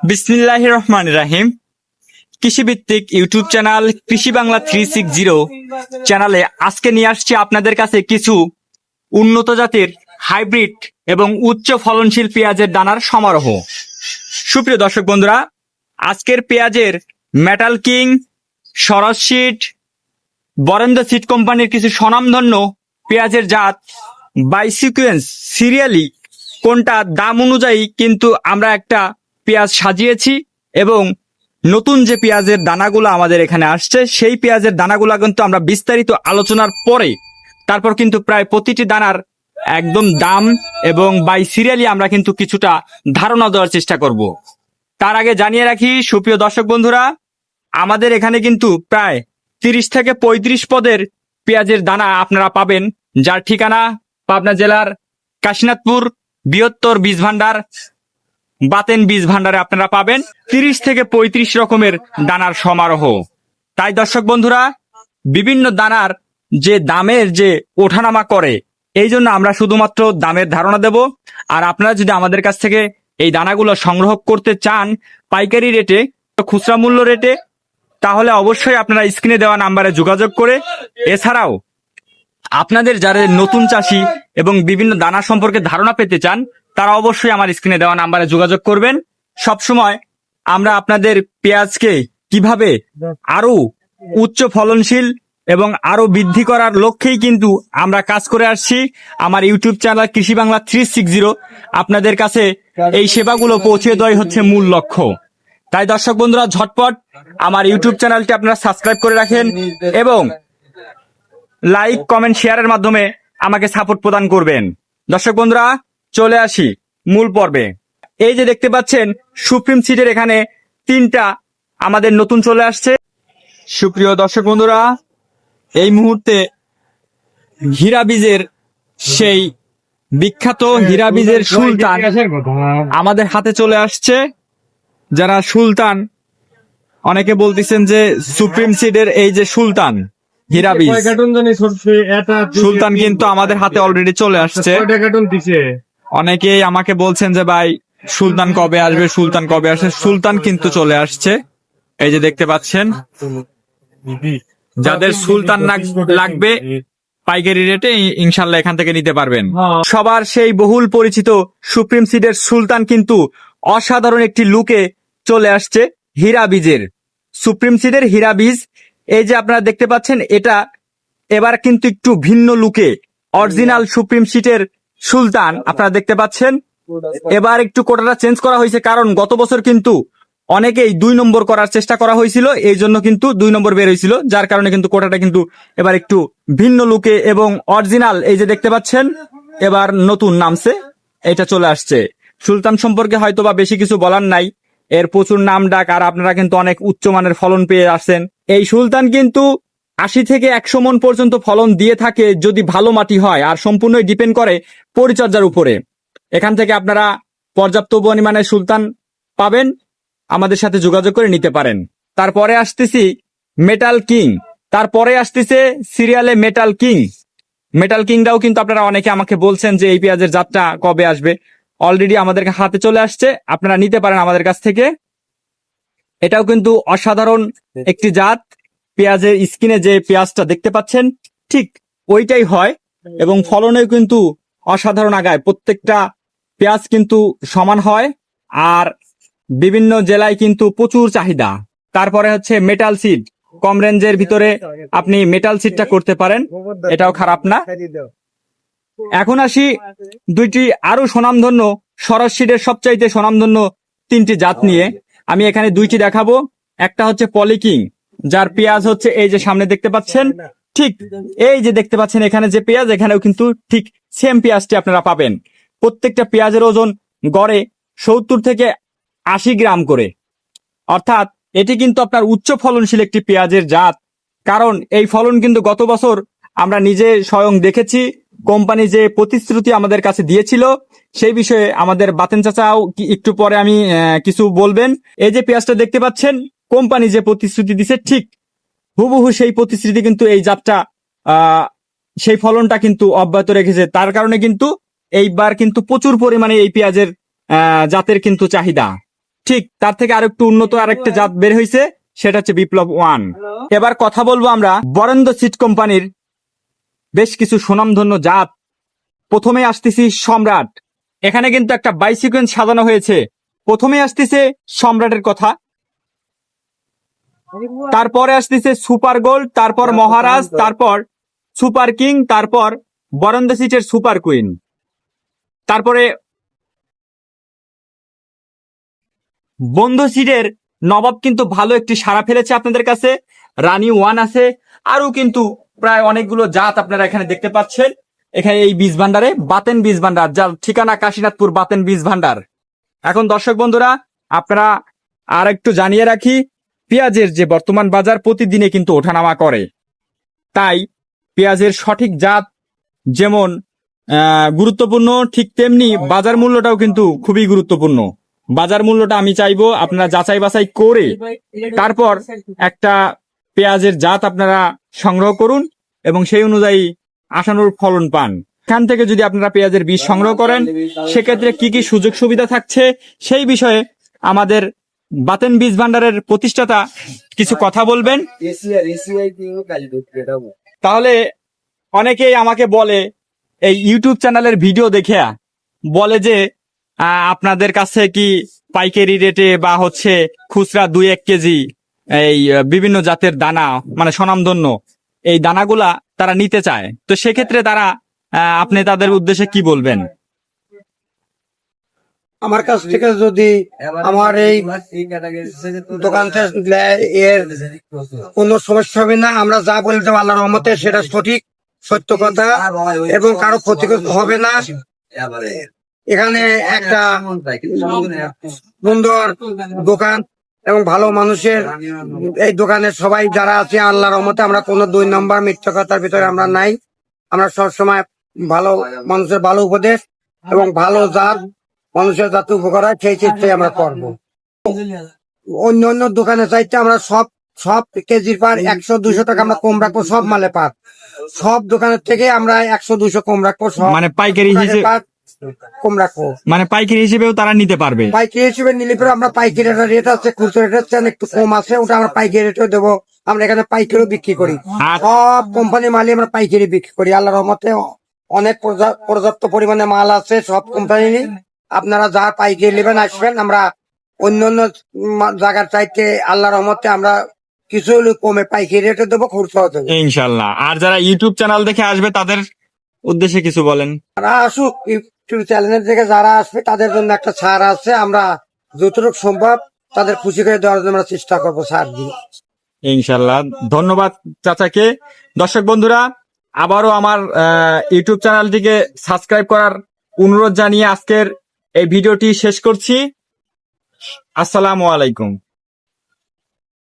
বিসমিল্লাহ রহমান রাহিম। কৃষিভিত্তিক YouTube channel কৃষি বাংলা থ্রি সিক্স জিরো চ্যানেলে আজকে নিয়ে আসছি আপনাদের কাছে কিছু উন্নত জাতের হাইব্রিড এবং উচ্চ ফলনশীল পেঁয়াজের দানার সমারোহ। সুপ্রিয় দর্শক বন্ধুরা, আজকের পেঁয়াজের মেটাল কিং সরস সিট বরেন্দ্র সিট কোম্পানির কিছু স্বনামধন্য পেঁয়াজের জাত বাই সিকুয়েন্স সিরিয়ালি কোনটা? দাম অনুযায়ী কিন্তু আমরা একটা পেঁয়াজ সাজিয়েছি এবং নতুন যে পেঁয়াজের দানাগুলো আমাদের এখানে আসছে, সেই পেঁয়াজের দানাগুলো কিন্তু আমরা বিস্তারিত আলোচনার পরে, তারপর কিন্তু প্রায় প্রতিটি দানার একদম দাম এবং বাই সিরিয়ালি আমরা কিন্তু কিছুটা ধারণা দেওয়ার চেষ্টা করব। তার আগে জানিয়ে রাখি, সুপ্রিয় দর্শক বন্ধুরা, আমাদের এখানে কিন্তু প্রায় তিরিশ থেকে পঁয়ত্রিশ পদের পেঁয়াজের দানা আপনারা পাবেন। যার ঠিকানা পাবনা জেলার কাশীনাথপুর, বৃহত্তর বীজ ভান্ডার বাতেন বীজ ভান্ডারে আপনারা পাবেন তিরিশ থেকে পঁয়ত্রিশ রকমের দানার সমারোহ। তাই দর্শক বন্ধুরা, বিভিন্ন দানার যে দামের যে ওঠানামা করে, এই জন্য আমরা শুধুমাত্র দামের ধারণা দেব। আর আপনারা যদি আমাদের কাছ থেকে এই দানাগুলো সংগ্রহ করতে চান পাইকারি রেটে খুচরা মূল্য রেটে, তাহলে অবশ্যই আপনারা স্ক্রিনে দেওয়া নাম্বারে যোগাযোগ করে, এছাড়াও আপনাদের যারা নতুন চাষি এবং বিভিন্ন দানা সম্পর্কে ধারণা পেতে চান তারা অবশ্যই আমার স্ক্রিনে দেওয়া নাম্বারে যোগাযোগ করবেন। সবসময় আমরা আপনাদের পেঁয়াজকে কীভাবে আরও উচ্চ ফলনশীল এবং আরও বৃদ্ধি করার লক্ষ্যেই কিন্তু আমরা কাজ করে আসছি। আমার ইউটিউব চ্যানেল কৃষি বাংলা থ্রি সিক্স জিরো আপনাদের কাছে এই সেবাগুলো পৌঁছে দেওয়াই হচ্ছে মূল লক্ষ্য। তাই দর্শক বন্ধুরা, ঝটপট আমার ইউটিউব চ্যানেলটি আপনারা সাবস্ক্রাইব করে রাখেন এবং লাইক, কমেন্ট, শেয়ারের মাধ্যমে আমাকে সাপোর্ট প্রদান করবেন। দর্শক বন্ধুরা চলে আসি মূল পর্বে। এই যে দেখতে পাচ্ছেন সুপ্রিম সিটের এখানে তিনটা আমাদের নতুন চলে আসছে। সুপ্রিয় দর্শক বন্ধুরা এই মুহূর্তে হীরা বীজের সেই বিখ্যাত হীরা বীজের সুলতান আমাদের হাতে চলে আসছে। যারা সুলতান অনেকে বলতেছেন যে সুপ্রিম সিডের এই যে সুলতান হীরা বীজ সুলতান কিন্তু আমাদের হাতে অলরেডি চলে আসছে। অনেকেই আমাকে বলছেন যে, ভাই, সুলতান কবে আসবে? সুলতান কবে আসবে? সুলতান কিন্তু চলে আসছে। এই যে দেখতে পাচ্ছেন, যাদের সুলতান লাগ- লাগবে, পাইকারি রেটে ইনশাল্লাহ এখান থেকে নিতে পারবেন। সবার সেই বহুল পরিচিত সুপ্রিম সিডের সুলতান কিন্তু অসাধারণ একটি লুকে চলে আসছে হীরা বীজের। সুপ্রিম সিডের হীরা বীজ, এই যে আপনারা দেখতে পাচ্ছেন, এটা এবার কিন্তু একটু ভিন্ন লুকে, অরিজিনাল সুপ্রিম সিটের সুলতান, আপনারা দেখতে পাচ্ছেন? এবার একটু কোটাটা চেঞ্জ করা হয়েছে, কারণ গত বছর কিন্তু অনেকেই দুই নম্বর করার চেষ্টা করা হয়েছিল, এই জন্য কিন্তু দুই নম্বর বের হয়েছিল, যার কারণে কিন্তু কোটাটা কিন্তু এবার একটু ভিন্ন লুকে এবং অরিজিনাল এই যে দেখতে পাচ্ছেন, এবার নতুন নামছে, এটা চলে আসছে। সুলতান সম্পর্কে হয়তো বা বেশি কিছু বলার নাই, এর প্রচুর নাম ডাক, আর আপনারা কিন্তু অনেক উচ্চমানের ফলন পেয়ে আসছেন। এই সুলতান কিন্তু আশি থেকে একশো মন পর্যন্ত ফলন দিয়ে থাকে যদি ভালো মাটি হয় আর সম্পূর্ণই ডিপেন্ড করে পরিচর্যার উপরে। এখান থেকে আপনারা পর্যাপ্ত পরিমাণে সুলতান পাবেন আমাদের সাথে যোগাযোগ করে নিতে পারেন। তারপরে আসতেছি মেটাল কিং তারপরে আসতেছে সিরিয়ালে মেটাল কিং মেটাল কিংটাও কিন্তু আপনারা অনেকে আমাকে বলছেন যে এই পেঁয়াজের জাতটা কবে আসবে। অলরেডি আমাদের হাতে চলে আসছে আপনারা নিতে পারেন আমাদের কাছ থেকে। এটাও কিন্তু অসাধারণ একটি জাত। পেঁয়াজের স্কিনে যে পেঁয়াজটা দেখতে পাচ্ছেন, ঠিক ওইটাই হয় এবং ফলনেও কিন্তু অসাধারণ আগায়। প্রত্যেকটা পেঁয়াজ কিন্তু সমান হয় আর বিভিন্ন জেলায় কিন্তু প্রচুর চাহিদা। তারপরে হচ্ছে মেটাল সিড কম রেঞ্জের ভিতরে আপনি মেটাল সিডটা করতে পারেন। এটাও খারাপ না। এখন আসি দুইটি আরও স্বনামধন্য সরস সিডের সবচাইতে স্বনামধন্য তিনটি জাত নিয়ে। আমি এখানে দুইটি দেখাবো। একটা হচ্ছে পলিকিং যার পেঁয়াজ হচ্ছে এই যে সামনে দেখতে পাচ্ছেন ঠিক এই যে দেখতে পাচ্ছেন এখানে যে পেঁয়াজ এখানেও কিন্তু ঠিক সেম পেঁয়াজটি আপনারা পাবেন। প্রত্যেকটা পেঁয়াজের ওজন গড়ে সত্তর থেকে আশি গ্রাম করে। অর্থাৎ এটি কিন্তু আপনার উচ্চ ফলনশীল একটি পেঁয়াজের জাত। কারণ এই ফলন কিন্তু গত বছর আমরা নিজে স্বয়ং দেখেছি কোম্পানি যে প্রতিশ্রুতি আমাদের কাছে দিয়েছিল সেই বিষয়ে আমাদের বাতেন চাচাও একটু পরে আমি আহ, কিছু বলবেন। এই যে পেঁয়াজটা দেখতে পাচ্ছেন কোম্পানি যে প্রতিশ্রুতি দিছে ঠিক হুবহু সেই প্রতিশ্রুতি কিন্তু এই জাতটা আহ, সেই ফলনটা কিন্তু অব্যাহত রেখেছে। তার কারণে কিন্তু এইবার কিন্তু প্রচুর পরিমাণে এই পেঁয়াজের আহ, জাতের কিন্তু চাহিদা। ঠিক তার থেকে আরেকটু উন্নত আরেকটা জাত বের হয়েছে সেটা হচ্ছে বিপ্লব ওয়ান। এবার কথা বলব আমরা বরেন্দ্র সিট কোম্পানির বেশ কিছু সুনামধন্য জাত। প্রথমে আসতেছি সম্রাট। এখানে কিন্তু একটা বাইসিকুয়েন্স সাজানো হয়েছে। প্রথমে আসতেছে সম্রাটের কথা। তারপরে আসতেছে সুপার গোল্ড তারপর মহারাজ তারপর সুপার কিং তারপর বরেন্দ্র সিটের সুপার কুইন। তারপরে বন্ধু সিটের নবাব কিন্তু ভালো একটি সাড়া ফেলেছে আপনাদের কাছে। রানী ওয়ান আছে আরও কিন্তু প্রায় অনেকগুলো জাত আপনারা এখানে দেখতে পাচ্ছেন। এখানে এই বীজ ভান্ডারে বাতেন বীজ ভান্ডার যার ঠিকানা কাশীনাথপুর বাতেন বীজ ভান্ডার এখন দর্শক বন্ধুরা আপনারা আর একটু জানিয়ে রাখি পেঁয়াজের যে বর্তমান বাজার প্রতিদিনে কিন্তু ওঠানামা করে। তাই পেঁয়াজের সঠিক জাত যেমন গুরুত্বপূর্ণ, ঠিক তেমনি বাজার মূল্যটাও কিন্তু খুবই গুরুত্বপূর্ণ। বাজার মূল্যটা আমি চাইব আপনারা যাচাই বাছাই করে তারপর একটা পেঁয়াজের জাত আপনারা সংগ্রহ করুন এবং সেই অনুযায়ী আসানোর ফলন পান। এখান থেকে যদি আপনারা পেঁয়াজের বীজ সংগ্রহ করেন, সেক্ষেত্রে কি কি সুযোগ সুবিধা থাকছে সেই বিষয়ে আমাদের বাতেন বীজ ভান্ডারের প্রতিষ্ঠাতা কিছু কথা বলবেন? তাহলে অনেকেই আমাকে বলে, এই ইউটিউব চ্যানেলের ভিডিও দেখে বলে যে আপনাদের কাছে কি পাইকারি রেটে বা হচ্ছে খুচরা দুই এক কেজি, এই বিভিন্ন জাতের দানা মানে স্বনামধন্য, এই দানাগুলা তারা নিতে চায়। তো সেক্ষেত্রে তারা আপনি তাদের উদ্দেশ্যে কি বলবেন? আমার কাছ থেকে যদি আমার এই দোকান থেকে এর কোনো সমস্যা হবে না আমরা যা বলতে আল্লাহ রহমতে সেটা সঠিক সত্য কথা এবং কারও ক্ষতি হবে না। এখানে একটা সুন্দর দোকান এবং ভালো মানুষের এই দোকানে সবাই যারা আছে আল্লাহ রহমতে আমরা কোনো দুই নম্বর মিথ্যা কথার ভিতরে আমরা নাই। আমরা সবসময় ভালো মানুষের ভালো উপদেশ এবং ভালো জাত মানুষের যাতে উপকার হয় সেই চিন্তাই আমরা করব। অন্য অন্য দোকানে চাইতে আমরা সব সব কেজির পার একশো দুশো টাকা আমরা কম রাখব সব মালে পার সব দোকানের থেকে আমরা একশো দুশো কম রাখব সব মানে পাইকারি হিসেবে কম রাখব। মানে পাইকারি হিসেবেও তারা নিতে পারবে। পাইকারি হিসেবে নিলে পরে আমরা পাইকারি একটা রেট আছে খুচরো রেটের চেয়ে একটু কম আছে ওটা আমরা পাইকারি রেটেও দেবো। আমরা এখানে পাইকারিও বিক্রি করি। সব কোম্পানি মালই আমরা পাইকারি বিক্রি করি। আল্লাহ রহমতে অনেক পর্যাপ্ত পরিমাণে মাল আছে সব কোম্পানি আপনারা যা পাইকারি নেবেন আসবেন আমরা অন্য অন্য জায়গার চাইতে আল্লাহ রহমতে আমরা কিছু কমে পাইকারি রেটে দেবো খুচরাও দেবো ইনশাল্লাহ। আর যারা ইউটিউব চ্যানেল দেখে আসবে তাদের উদ্দেশ্যে কিছু বলেন। যারা আসুক ইউটিউব চ্যানেলের থেকে যারা আসবে তাদের জন্য একটা ছাড় আছে আমরা যতটুকু সম্ভব তাদের খুশি করে দেওয়ার জন্য আমরা চেষ্টা করব ছাড় দিয়ে। ইনশাল্লাহ। ধন্যবাদ চাচাকে। দর্শক বন্ধুরা আবারও আমার ইউটিউব চ্যানেলটিকে সাবস্ক্রাইব করার অনুরোধ জানিয়ে আজকের এই ভিডিওটি শেষ করছি। আসসালামু আলাইকুম।